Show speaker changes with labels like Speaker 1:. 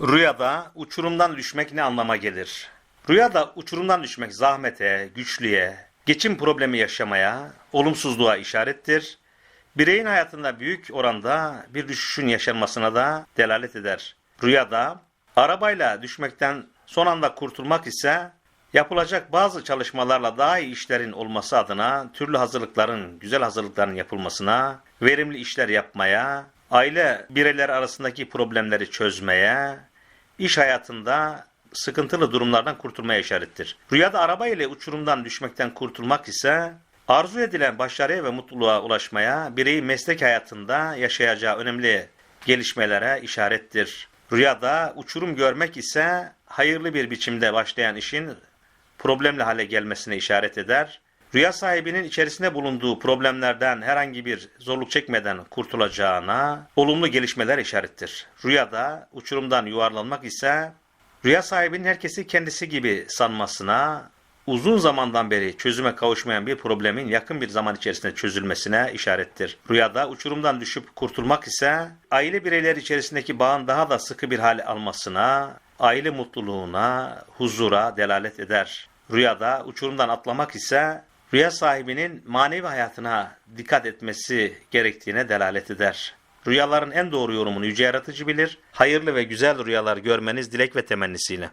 Speaker 1: Rüyada uçurumdan düşmek ne anlama gelir? Rüyada uçurumdan düşmek zahmete, güçlüğe, geçim problemi yaşamaya, olumsuzluğa işarettir. Bireyin hayatında büyük oranda bir düşüşün yaşanmasına da delalet eder. Rüyada arabayla düşmekten son anda kurtulmak ise yapılacak bazı çalışmalarla daha iyi işlerin olması adına türlü hazırlıkların, güzel hazırlıkların yapılmasına, verimli işler yapmaya, aile bireyler arasındaki problemleri çözmeye, iş hayatında sıkıntılı durumlardan kurtulmaya işarettir. Rüyada araba ile uçurumdan düşmekten kurtulmak ise arzu edilen başarıya ve mutluluğa ulaşmaya, bireyi meslek hayatında yaşayacağı önemli gelişmelere işarettir. Rüyada uçurum görmek ise hayırlı bir biçimde başlayan işin problemli hale gelmesine işaret eder. Rüya sahibinin içerisinde bulunduğu problemlerden herhangi bir zorluk çekmeden kurtulacağına olumlu gelişmeler işarettir. Rüyada uçurumdan yuvarlanmak ise rüya sahibinin herkesi kendisi gibi sanmasına, uzun zamandan beri çözüme kavuşmayan bir problemin yakın bir zaman içerisinde çözülmesine işarettir. Rüyada uçurumdan düşüp kurtulmak ise aile bireyleri içerisindeki bağın daha da sıkı bir hale almasına, aile mutluluğuna, huzura delalet eder. Rüyada uçurumdan atlamak ise rüya sahibinin manevi hayatına dikkat etmesi gerektiğine delalet eder. Rüyaların en doğru yorumunu yüce yaratıcı bilir. Hayırlı ve güzel rüyalar görmeniz dilek ve temennisiyle.